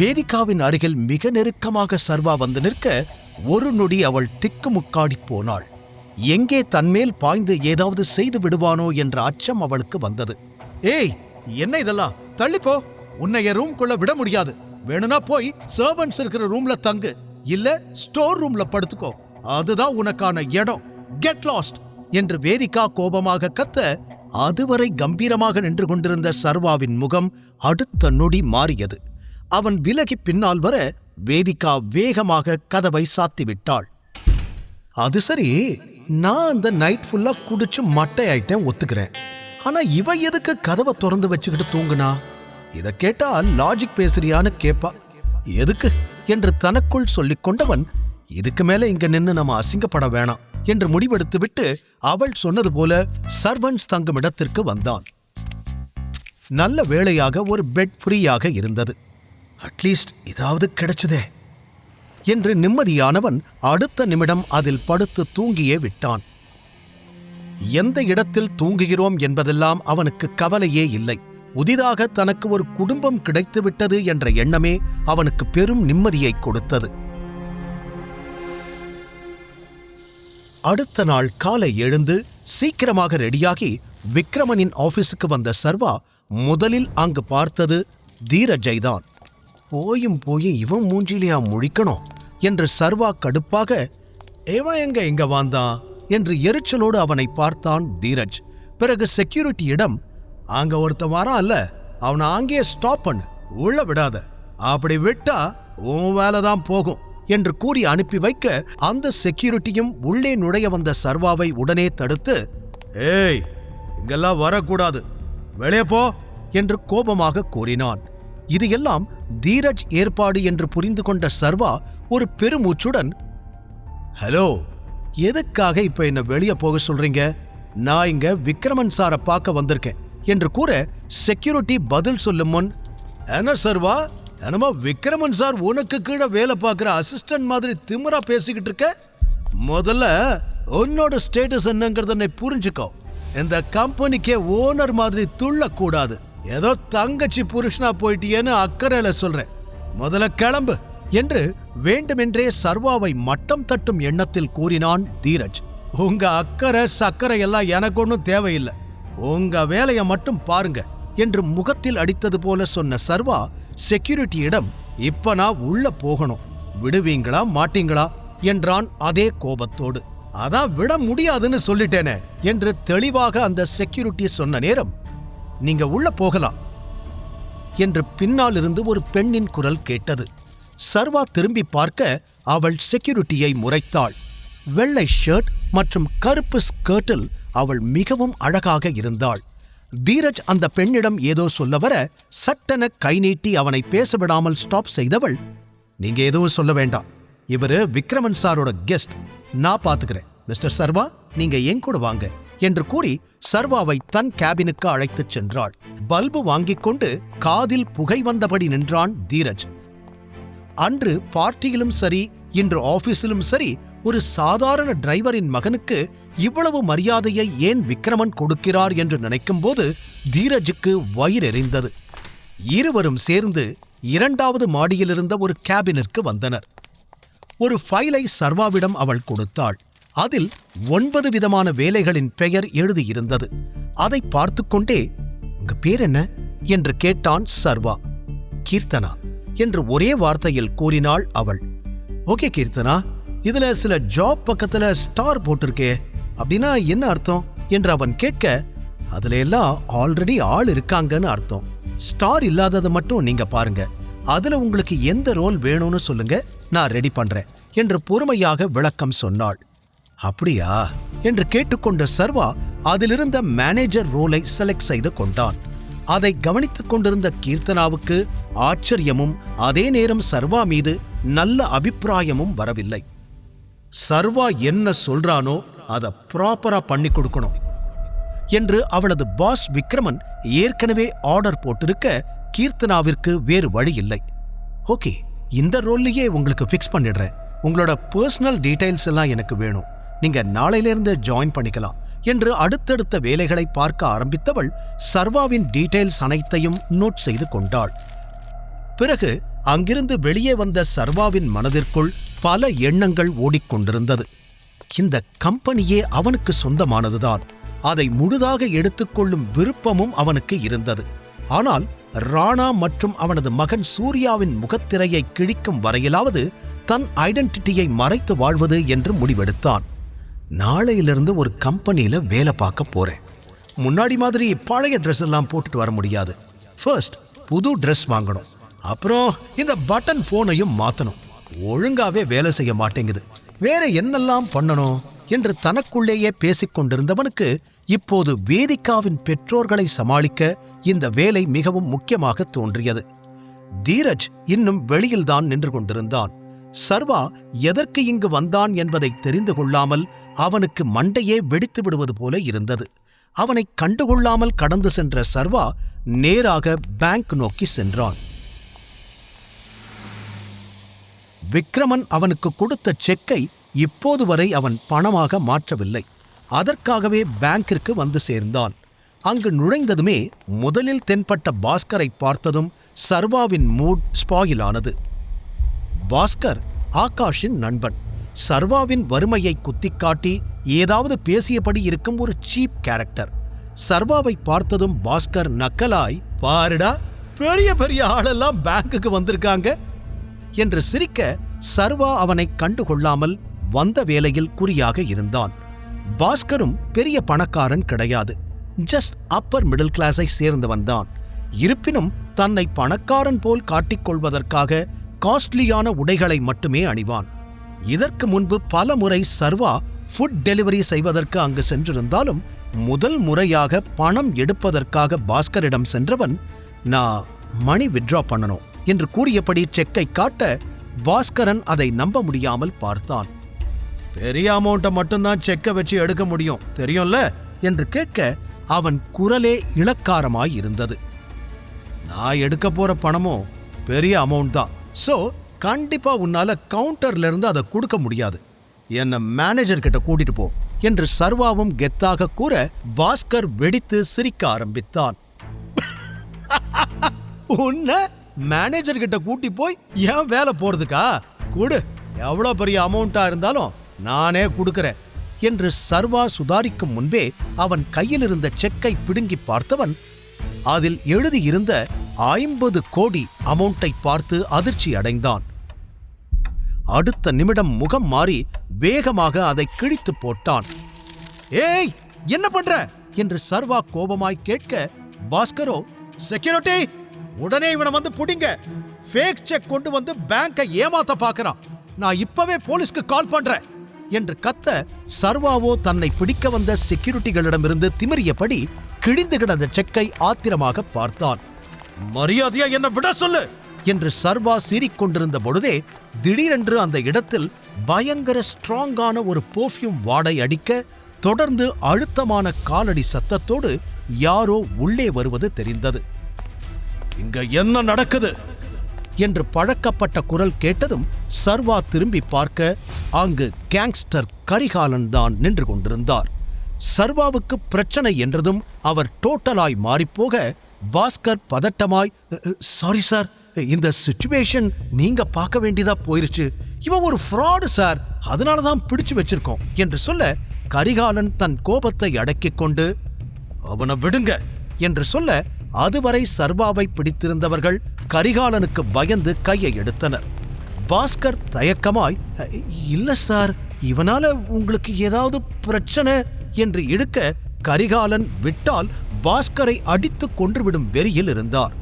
வேதிகாவின் அருகில் மிக நெருக்கமாக சர்வா வந்து நிற்க ஒரு நொடி அவள் திக்குமுக்காடி போனாள். எங்கே தன்மேல் பாய்ந்து ஏதாவது செய்து விடுவானோ என்ற அச்சம் அவளுக்கு வந்தது. ஏய் என்ன இதெல்லாம்? தள்ளிப்போ. உன்னை என் ரூம்குள்ள விட முடியாது. வேணும்னா போய் சர்வன்ஸ் இருக்கிற ரூம்ல தங்கு. இல்ல ஸ்டோர் ரூம்ல படுத்துக்கோ. அதுதான் உனக்கான இடம். கெட் லாஸ்ட் என்று வேதிகா கோபமாக கத்த அதுவரை கம்பீரமாக நின்று கொண்டிருந்த சர்வாவின் முகம் அடுத்த நொடி மாறியது. அவன் விலகி பின்னால் வர வேதிகா வேகமாக கதவை சாத்திவிட்டாள். அது சரி நான் அந்த நைட் ஃபுல்லா குடிச்சு மட்டை ஆயிட்டேன் ஒத்துக்கிறேன். ஆனா இவ எதுக்கு கதவை திறந்து வச்சுக்கிட்டு தூங்குனா? இத கேட்டா லாஜிக் பேசுறியான்னு கேப்பா. எதுக்கு? என்று தனக்குள் சொல்லிக் கொண்டவன் இதுக்கு மேல இங்க நின்னு நம்ம அசிங்கப்பட வேணாம் என்று முடிவெடுத்து விட்டு அவள் சொன்னது போல சர்வன்ஸ் தங்கும் இடத்திற்கு வந்தான். நல்ல வேளையாக ஒரு பெட் ஃப்ரீயாக இருந்தது. அட்லீஸ்ட் இதாவது கிடைச்சதே என்று நிம்மதியானவன் அடுத்த நிமிடம் அதில் படுத்து தூங்கியே விட்டான். எந்த இடத்தில் தூங்குகிறோம் என்பதெல்லாம் அவனுக்கு கவலையே இல்லை. புதிதாக தனக்கு ஒரு குடும்பம் கிடைத்துவிட்டது என்ற எண்ணமே அவனுக்கு பெரும் நிம்மதியை கொடுத்தது. அடுத்த நாள் காலை எழுந்து சீக்கிரமாக ரெடியாகி விக்ரமனின் ஆபீஸுக்கு வந்த சர்வா முதலில் அங்கு பார்த்தது தீரஜைதான். போயும் போய் இவன் மூஞ்சிலியா முழிக்கணும் என்று சர்வா கடுப்பாக ஏவன் எங்க இங்க வந்தான் என்று எரிச்சலோடு அவனை பார்த்தான் தீரஜ். பிறகு செக்யூரிட்டியிடம் அங்க ஒருத்தன் அல்ல அவனை அங்கேயே ஸ்டாப் பண்ணு உள்ள விடாத. அப்படி விட்டா உன் வேலை தான் போகும் என்று கூறி அனுப்பி வைக்க அந்த செக்யூரிட்டியும் உள்ளே நுழைய வந்த சர்வாவை உடனே தடுத்து ஏய் இங்கெல்லாம் வரக்கூடாது. வெளியே போ என்று கோபமாக கூறினான். இது எல்லாம் தீரஜ் ஏற்பாடு என்று புரிந்து கொண்ட சர்வா ஒரு பெருமூச்சுடன் ஹலோ எதுக்காக இப்ப என்ன வெளியே போக சொல்றீங்க? நான் இங்க விக்ரமன் சாரை பார்க்க வந்திருக்கேன் என்று கூற செக்யூரிட்டி பதில் சொல்லும் முன் என்ன சர்வா என்னமோ விக்ரமன் சார் உனக்கு கீழே வேலை பார்க்குற அசிஸ்டன்ட் மாதிரி திமிரா பேசிக்கிட்டு இருக்க? முதல்ல உன்னோட ஸ்டேட்டஸ் என்னங்கிறத புரிஞ்சுக்கோ. இந்த கம்பெனிக்கே ஓனர் மாதிரி துள்ளக்கூடாது. ஏதோ தங்கச்சி புருஷனா போயிட்டியேன்னு அக்கறையில சொல்றேன். முதல்ல கிளம்பு என்று வேண்டுமென்றே சர்வாவை மட்டம் தட்டும் எண்ணத்தில் கூறினான் தீரஜ். உங்க அக்கறை சக்கரை எல்லாம் எனக்கு ஒன்றும் தேவையில்லை. உங்க வேலையை மட்டும் பாருங்க என்று முகத்தில் அடித்தது போல சொன்ன சர்வா செக்யூரிட்டியிடம் இப்ப நான் உள்ள போகணும். விடுவீங்களா மாட்டீங்களா என்றான் அதே கோபத்தோடு. அதான் விட முடியாதுன்னு சொல்லிட்டேனே என்று தெளிவாக அந்த செக்யூரிட்டி சொன்ன நேரம் நீங்க உள்ள போகலாம் என்று பின்னால் இருந்து ஒரு பெண்ணின் குரல் கேட்டது. சர்வா திரும்பி பார்க்க அவள் செக்யூரிட்டியை முறைத்தாள். வெள்ளை ஷர்ட் மற்றும் கருப்பு ஸ்கர்ட்டில் அவள் மிகவும் அழகாக இருந்தாள். தீரஜ் அந்த பெண்ணிடம் ஏதோ சொல்ல வர சட்டென கை நீட்டி அவனை பேச விடாமல் ஸ்டாப் செய்தவள் நீங்க எதுவும் சொல்ல வேண்டாம். இவரு விக்ரமன் சாரோட கெஸ்ட் நான் பாத்துக்கிறேன். மிஸ்டர் சர்வா நீங்க என் கூட வாங்க. என்று கூறி சர்வாவை தன் கேபினுக்கு அழைத்துச் சென்றாள். பல்பு வாங்கிக் கொண்டு காதில் புகை வந்தபடி நின்றான் தீரஜ். அன்று பார்ட்டியிலும் சரி இன்று ஆபீஸிலும் சரி ஒரு சாதாரண டிரைவரின் மகனுக்கு இவ்வளவு மரியாதையை ஏன் விக்ரமன் கொடுக்கிறார் என்று நினைக்கும்போது தீரஜுக்கு வயிறெறிந்தது இருவரும் சேர்ந்து இரண்டாவது மாடியிலிருந்த ஒரு கேபினிற்கு வந்தனர். ஒரு ஃபைலை சர்வாவிடம் அவள் கொடுத்தாள். அதில் ஒன்பது விதமான வேலைகளின் பெயர் எழுதியிருந்தது. அதை பார்த்துக்கொண்டே உங்க பேர் என்ன? என்று கேட்டான் சர்வா. கீர்த்தனா என்று ஒரே வார்த்தையில் கூறினாள் அவள். ஓகே கீர்த்தனா இதுல சில ஜாப் பக்கத்துல ஸ்டார் போட்டிருக்கே அப்படின்னா என்ன அர்த்தம்? என்று அவன் கேட்க அதுல எல்லாம் ஆல்ரெடி ஆள் இருக்காங்கன்னு அர்த்தம். ஸ்டார் இல்லாததை மட்டும் நீங்க பாருங்க. அதுல உங்களுக்கு எந்த ரோல் வேணும்னு சொல்லுங்க நான் ரெடி பண்றேன் என்று பொறுமையாக விளக்கம் சொன்னாள். அப்படியா? என்று கேட்டுக்கொண்ட சர்வா அதிலிருந்த மேனேஜர் ரோலை செலக்ட் செய்து கொண்டான். அதை கவனித்துக் கொண்டிருந்த கீர்த்தனாவுக்கு ஆச்சரியமும் அதே நேரம் சர்வா மீது நல்ல அபிப்பிராயமும் வரவில்லை. சர்வா என்ன சொல்றானோ அதை ப்ராப்பரா பண்ணி கொடுக்கணும் என்று அவளது பாஸ் விக்ரமன் ஏற்கனவே ஆர்டர் போட்டிருக்க கீர்த்தனாவிற்கு வேறு வழி இல்லை. ஓகே இந்த ரோல்லையே உங்களுக்கு ஃபிக்ஸ் பண்ணிடுறேன். உங்களோட பர்சனல் டீடைல்ஸ் எல்லாம் எனக்கு வேணும். நீங்க நாளையிலிருந்து ஜாயின் பண்ணிக்கலாம் என்று அடுத்தடுத்த வேலைகளை பார்க்க ஆரம்பித்தவள் சர்வாவின் டீடைல்ஸ் அனைத்தையும் நோட் செய்து கொண்டாள். பிறகு அங்கிருந்து வெளியே வந்த சர்வாவின் மனதிற்குள் பல எண்ணங்கள் ஓடிக்கொண்டிருந்தது. இந்த கம்பெனியே அவனுக்கு சொந்தமானதுதான். அதை முழுதாக எடுத்துக்கொள்ளும் விருப்பமும் அவனுக்கு இருந்தது. ஆனால் ராணா மற்றும் அவனது மகன் சூர்யாவின் முகத்திரையை கிழிக்கும் வரையிலாவது தன் ஐடென்டிட்டியை மறைத்து வாழ்வது என்று முடிவெடுத்தான். நாளையிலிருந்து ஒரு கம்பெனியில வேலை பார்க்க போகிறேன் முன்னாடி மாதிரி பழைய ட்ரெஸ் எல்லாம் போட்டுட்டு வர முடியாது. ஃபர்ஸ்ட் புது ட்ரெஸ் வாங்கணும். அப்புறம் இந்த பட்டன் ஃபோனையும் மாற்றணும் ஒழுங்காவே வேலை செய்ய மாட்டேங்குது. வேற என்னெல்லாம் பண்ணணும் என்று தனக்குள்ளேயே பேசிக் கொண்டிருந்தவனுக்கு இப்போது வேதிகாவின் பெற்றோர்களை சமாளிக்க இந்த வேலை மிகவும் முக்கியமாக தோன்றியது. தீரஜ் இன்னும் வெளியில்தான் நின்று கொண்டிருந்தான். சர்வா எதற்கு இங்கு வந்தான் என்பதை தெரிந்து கொள்ளாமல் அவனுக்கு மண்டையே வெடித்து விடுவது போல இருந்தது. அவனை கண்டுகொள்ளாமல் கடந்து சென்ற சர்வா நேராக பேங்க் நோக்கி சென்றான். விக்ரமன் அவனுக்கு கொடுத்த செக்கை இப்போது வரை அவன் பணமாக மாற்றவில்லை. அதற்காகவே பேங்கிற்கு வந்து சேர்ந்தான். அங்கு நுழைந்ததுமே முதலில் தென்பட்ட பாஸ்கரை பார்த்ததும் சர்வாவின் மூட் ஸ்பாயிலானது பாஸ்கர் ஆகாஷின் நண்பன். சர்வாவின் வறுமையை குத்திக்காட்டி ஏதாவது பேசியபடி இருக்கும் ஒரு சீப் கேரக்டர். சர்வாவை பார்த்ததும் பாஸ்கர் நக்கலாய் பாருடா பெரிய பெரிய ஆளெல்லாம் பேங்குக்கு வந்திருக்காங்க. என்று சிரிக்க சர்வா அவனை கண்டுகொள்ளாமல் வந்த வேலையில் குறியாக இருந்தான். பாஸ்கரும் பெரிய பணக்காரன் கிடையாது. ஜஸ்ட் அப்பர் மிடில் கிளாஸை சேர்ந்தவன்தான். இருப்பினும் தன்னை பணக்காரன் போல் காட்டிக்கொள்வதற்காக காஸ்ட்லியான உடைகளை மட்டுமே அணிவான். இதற்கு முன்பு பல முறை சர்வா ஃபுட் டெலிவரி செய்வதற்கு அங்கு சென்றிருந்தாலும் முதல் முறையாக பணம் எடுப்பதற்காக பாஸ்கரிடம் சென்றவன் நான் மணி வித்ட்ரா பண்ணணும் என்று கூறியபடி செக்கை காட்ட பாஸ்கரன் அதை நம்ப முடியாமல் பார்த்தான். பெரிய அமௌண்ட்டை மட்டும்தான் செக்கை வச்சு எடுக்க முடியும் தெரியும்ல? என்று கேட்க அவன் குரலே இளக்காரமாய் இருந்தது. நான் எடுக்க போற பணமும் பெரிய அமௌண்ட் தான். ஸோ கண்டிப்பாக உன்னால் கவுண்டர்ல இருந்து அதை கொடுக்க முடியாது. என்னை மேனேஜர்கிட்ட கூட்டிட்டு போ என்று சர்வாவும் கெத்தாக கூற பாஸ்கர் வெடித்து சிரிக்க ஆரம்பித்தான். உன்னை மேனேஜர் கிட்ட கூட்டி போய் ஏன் வேலை போறதுக்கா? கொடு. எவ்வளோ பெரிய அமௌண்ட்டா இருந்தாலும் நானே கொடுக்குறேன் என்று சர்வா சுதாரிக்கும் முன்பே அவன் கையில் இருந்த செக்கை பிடுங்கி பார்த்தவன் அதில் எழுதியிருந்த ஐம்பது கோடி அமௌண்ட்டை பார்த்து அதிர்ச்சி அடைந்தான். அடுத்த நிமிடம் முகம் மாறி வேகமாக அதை கிழித்து போட்டான். ஏய் என்ன பண்ற? என்று சர்வா கோபமாய் கேட்க பாஸ்கரோ செக்யூரிட்டி உடனே இவனை வந்து புடிங்க. ஃபேக் செக் கொண்டு வந்து பேங்கை ஏமாத்த பார்க்கறான் நான் இப்பவே போலீஸ்க்கு கால் பண்றேன். என்று கத்த சர்வாவோ தன்னை பிடிக்க வந்த செக்யூரிட்டிகளிடமிருந்து திமிரியபடி கிழிந்து கிடந்த செக்கை ஆத்திரமாக பார்த்தான். மரியாதையா என்ன விட சொல்லு! என்று சர்வா சீறிக்கொண்டிருந்த பொழுதே திடீரென்று அந்த இடத்தில் பயங்கர ஸ்ட்ராங்கான ஒரு பெர்ஃப்யூம் வாடை அடிக்க தொடர்ந்து அழுத்தமான காலடி சத்தத்தோடு யாரோ உள்ளே வருவது தெரிந்தது. இங்க என்ன நடக்குது? என்று பழக்கப்பட்ட குரல் கேட்டதும் சர்வா திரும்பி பார்க்க அங்கு கேங்ஸ்டர் கரிகாலன் தான் நின்று கொண்டிருந்தார். சர்வாவுக்கு பிரச்சனை என்றதும் அவர் டோட்டலாய் மாறிப்போக பாஸ்கர் பதட்டமாய் சாரி சார் இந்த சுச்சுவேஷன் நீங்க பார்க்க வேண்டியதா போயிருச்சு. இவன் ஒரு ஃப்ராடு சார் அதனால தான் பிடிச்சு வச்சிருக்கோம். என்று சொல்ல கரிகாலன் தன் கோபத்தை அடக்கிக் கொண்டு அவனை விடுங்க. என்று சொல்ல அதுவரை சர்வாவை பிடித்திருந்தவர்கள் கரிகாலனுக்கு பயந்து கையை எடுத்தனர். பாஸ்கர் தயக்கமாய் இல்லை இல்ல சார் இவனால உங்களுக்கு ஏதாவது பிரச்சனை என்று இழுக்க கரிகாலன் விட்டால் பாஸ்கரை அடித்துக் கொன்றுவிடும் வெறியில் இருந்தார்.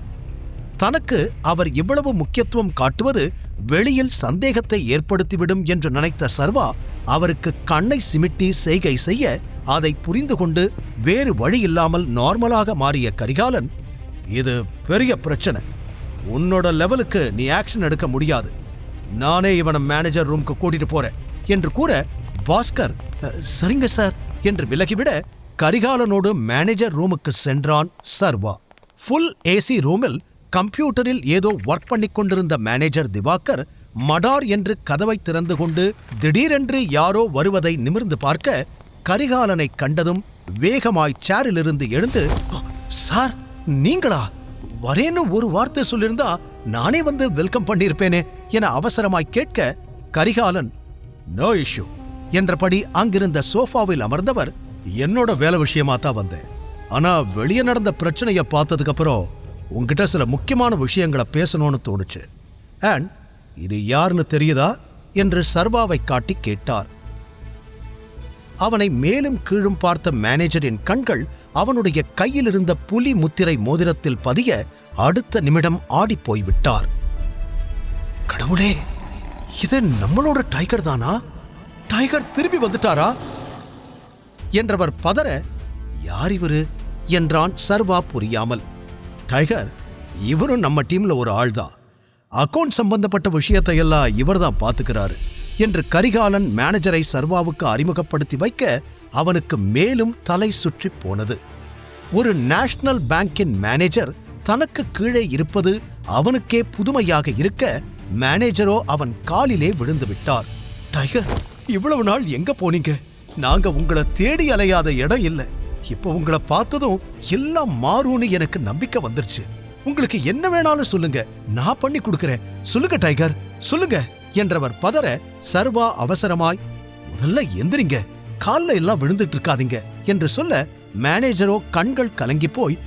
தனக்கு அவர் இவ்வளவு முக்கியத்துவம் காட்டுவது வெளியில் சந்தேகத்தை ஏற்படுத்திவிடும் என்று நினைத்த சர்வா அவருக்கு கண்ணை சிமிட்டி செய்கை செய்ய அதை புரிந்து கொண்டு வேறு வழியில்லாமல் நார்மலாக மாறிய கரிகாலன் இது பெரிய பிரச்சனை. உன்னோட லெவலுக்கு நீ ஆக்ஷன் எடுக்க முடியாது. நானே இவனை மேனேஜர் ரூம்க்கு கூட்டிட்டு போறேன் என்று கூற பாஸ்கர் சரிங்க சார். என்று விலகிவிட கரிகாலனோடு மேனேஜர் ரூமுக்கு சென்றான் சர்வா. ஃபுல் ஏசி ரூமில் கம்ப்யூட்டரில் ஏதோ ஒர்க் பண்ணி கொண்டிருந்த மேனேஜர் திவாகர் மடார் என்று கதவை திறந்து கொண்டு திடீரென்று யாரோ வருவதை நிமிர்ந்து பார்க்க கரிகாலனை கண்டதும் வேகமாய் சேரிலிருந்து எழுந்து சார் நீங்களா? வரேன்னு ஒரு வார்த்தை சொல்லியிருந்தா நானே வந்து வெல்கம் பண்ணியிருப்பேனே என அவசரமாய் கேட்க கரிகாலன் நோ இஷ்யூ என்றபடி அங்கிருந்த சோஃபாவில் அமர்ந்தவர் என்னோட வேலை விஷயமா தான் வந்தேன். ஆனா வெளியே நடந்த பிரச்சனையை பார்த்ததுக்கு அப்புறம் உங்ககிட்ட சில முக்கியமான விஷயங்களை பேசணும்னு தோணுச்சு. அண்ட் இது யாருன்னு தெரியுதா? என்று சர்வாவை காட்டி கேட்டார். அவனை மேலும் கீழும் பார்த்த மேனேஜரின் கண்கள் அவனுடைய கையில் இருந்த புலி முத்திரை மோதிரத்தில் பதிய அடுத்த நிமிடம் ஆடிப் போய்விட்டார். கடவுளே இது நம்மளோட டைகர் தானா? டைகர் திரும்பி வந்துட்டாரா? என்றவர் பதற யார் இவரு? என்றான் சர்வா புரியாமல். டைகர் இவரும் நம்ம டீம்ல ஒரு ஆள்தான். அக்கௌண்ட் சம்பந்தப்பட்ட விஷயத்தை எல்லாம் இவர்தான் பார்த்துக்கிறாரு என்று கரிகாலன் மேனேஜரை சர்வாவுக்கு அறிமுகப்படுத்தி வைக்க அவனுக்கு மேலும் தலை சுற்றி போனது. ஒரு நேஷனல் பேங்கின் மேனேஜர் தனக்கு கீழே இருப்பது அவனுக்கே புதுமையாக இருக்க மேனேஜரோ அவன் காலிலே விழுந்து விட்டார். டைகர் இவ்வளவு நாள் எங்க போனீங்க? நாங்க உங்களை தேடி அலையாத இடம் இல்ல. இப்போ உங்களை பார்த்ததும் எல்லாம் மாறும்னு எனக்கு நம்பிக்கை வந்துருச்சு. உங்களுக்கு என்ன வேணாலும் சொல்லுங்க. நான் பண்ணி கொடுக்கறேன். சொல்லுங்க டைகர். சொல்லுங்க என்றவர் பதற சர்வா அவசரமாய் முதல்ல எந்திரிங்க. கால்ல எல்லாம் விழுந்துட்டு இருக்காதீங்க. என்று சொல்ல மேனேஜரோ கண்கள் கலங்கி போய்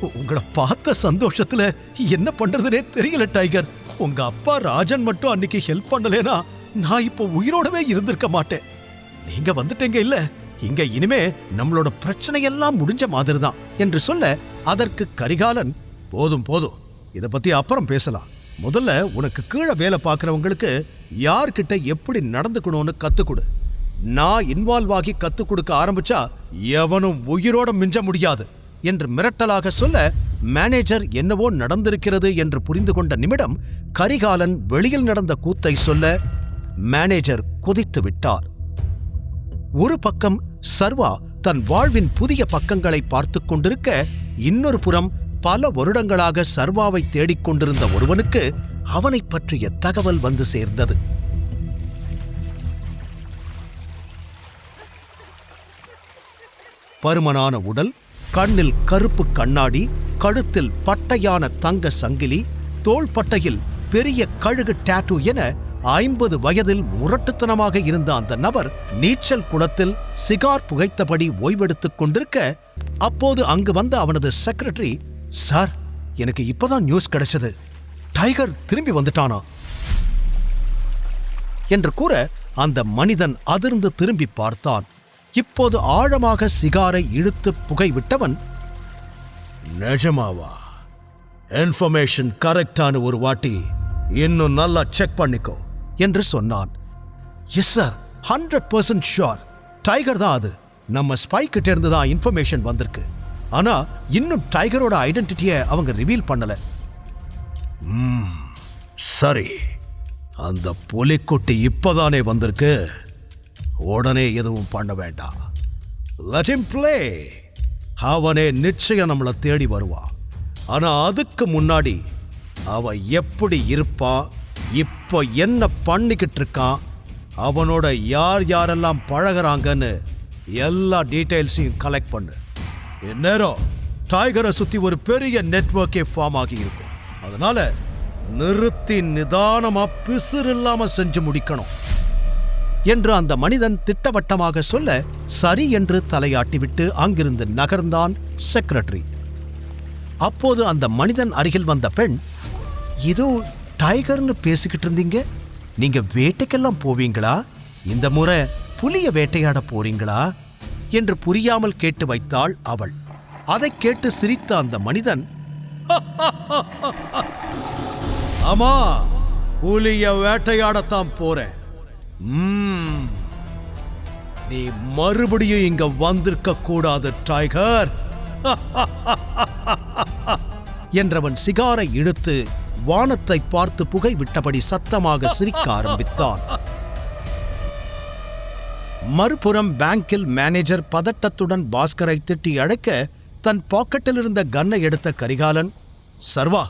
உங்களை பார்த்த சந்தோஷத்துல என்ன பண்றதுனே தெரியல டைகர். உங்க அப்பா ராஜன் மட்டும் அன்னைக்கு ஹெல்ப் பண்ணலேனா நான் இப்போ உயிரோடவே இருந்திருக்க மாட்டேன். நீங்க வந்துட்டீங்க இல்ல. இங்க இனிமே நம்மளோட பிரச்சனையெல்லாம் முடிஞ்ச மாதிரி தான் என்று சொல்ல அதற்கு கரிகாலன் போதும் போதும். இதை பத்தி அப்புறம் பேசலாம். முதல்ல உனக்கு கீழே வேலை பார்க்குறவங்களுக்கு யார்கிட்ட எப்படி நடந்துக்கணும்னு கற்றுக் கொடு. நான் இன்வால்வ் ஆகி கத்துக் கொடுக்க ஆரம்பிச்சா எவனும் உயிரோட மிஞ்ச முடியாது என்று மிரட்டலாக சொல்ல மேனேஜர் என்னவோ நடந்திருக்கிறது என்று புரிந்து கொண்ட நிமிடம் கரிகாலன் வெளியில் நடந்த கூத்தை சொல்ல மேனேஜர் குதித்து விட்டார். ஒரு பக்கம் சர்வா தன் வாழ்வின் புதிய பக்கங்களை பார்த்து கொண்டிருக்க இன்னொரு புறம் பல வருடங்களாக சர்வாவை தேடிக் கொண்டிருந்த ஒருவனுக்கு அவனை பற்றிய தகவல் வந்து சேர்ந்தது. பருமனான உடல் கண்ணில் கருப்பு கண்ணாடி கழுத்தில் பட்டையான தங்க சங்கிலி தோள்பட்டையில் பெரிய கழுகு டாட்டூ என ஐம்பது வயதில் முரட்டுத்தனமாக இருந்த அந்த நபர் நீச்சல் குளத்தில் சிகார் புகைத்தபடி ஓய்வெடுத்துக் கொண்டிருக்க அப்போது அங்கு வந்த அவனது செக்ரட்டரி சார் எனக்கு இப்பதான் நியூஸ் கிடைச்சது. டைகர் திரும்பி வந்துட்டானா? என்று கூற அந்த மனிதன் அதிர்ந்து திரும்பி பார்த்தான். இப்போது ஆழமாக சிகாரை இழுத்து புகை விட்டவன் நிஜமாவா இன்ஃபர்மேஷன் கரெக்டான ஒரு வாட்டி இன்னும் நல்லா செக் பண்ணிக்கோ. என்று சொன்னான். Yes sir hundred percent sure tiger தான் அது. நம்ம ஸ்பை கிட்ட இருந்து தான் இன்ஃபர்மேஷன் வந்திருக்கு. ஆனா இன்னும் டைகரோட ஐடென்டிட்டியை அவங்க ரிவீல் பண்ணல. சரி. அந்த புலிக்குட்டி இப்போதானே வந்திருக்கு. உடனே எதுவும் பண்ண வேண்டாம். Let him play. அவனே நிச்சயம் நம்மளை தேடி வருவான். ஆனால் அதுக்கு முன்னாடி அவன் எப்படி இருப்பான் இப்போ என்ன பண்ணிக்கிட்டு இருக்கான் அவனோட யார் யாரெல்லாம் பழகுறாங்கன்னு எல்லா டீட்டெயில்ஸையும் கலெக்ட் பண்ணு. இந்நேரம் டைகரை சுற்றி ஒரு பெரிய நெட்வொர்க்கே ஃபார்ம் ஆகி இருக்கும் அதனால நிறுத்தி நிதானமாக பிசுறு இல்லாமல் செஞ்சு முடிக்கணும் என்று அந்த மனிதன் திட்டவட்டமாக சொல்ல சரி என்று தலையாட்டிவிட்டு அங்கிருந்து நகர்ந்தான் செக்ரட்டரி அப்போது அந்த மனிதன் அருகில் வந்த பெண் இதோ டைகர்னு பேசிக்கிட்டு இருந்தீங்க? நீங்க வேட்டைக்கெல்லாம் போவீங்களா? இந்த முறை புலிய வேட்டையாட போறீங்களா? என்று புரியாமல் கேட்டு வைத்தாள் அவள். அதைக் கேட்டு சிரித்த அந்த மனிதன் ஆமா புலிய வேட்டையாடத்தான் போறேன். நீ மறுபடியும் இங்க வந்திருக்க கூடாது டைகர். என்றவன் சிகாரை இழுத்து வானத்தை பார்த்து புகை விட்டபடி சத்தமாக சிரிக்க ஆரம்பித்தான். மறுபுறம் பேங்கில் மேனேஜர் பதட்டத்துடன் பாஸ்கரை திட்டி அழைக்க தன் பாக்கெட்டில் இருந்த கன்னை எடுத்த கரிகாலன் சர்வா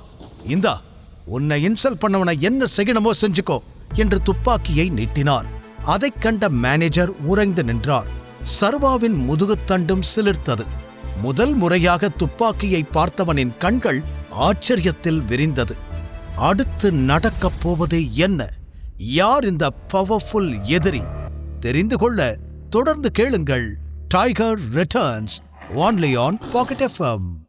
இந்தா உன்னை இன்சல்ட் பண்ணவனை என்ன செய்யணுமோ செஞ்சுக்கோ என்று துப்பாக்கியை நீட்டினார் அதைக் கண்ட மேனேஜர் உறைந்து நின்றார். சர்வாவின் முதுகுத்தண்டும் சிலிர்த்தது. முதல் முறையாக துப்பாக்கியை பார்த்தவனின் கண்கள் ஆச்சரியத்தில் விரிந்தது. அடுத்து நடக்கப் போவது என்ன? யார் இந்த பவர்ஃபுல் எதிரி? தெரிந்து கொள்ள தொடர்ந்து கேளுங்கள் tiger returns only on pocket FM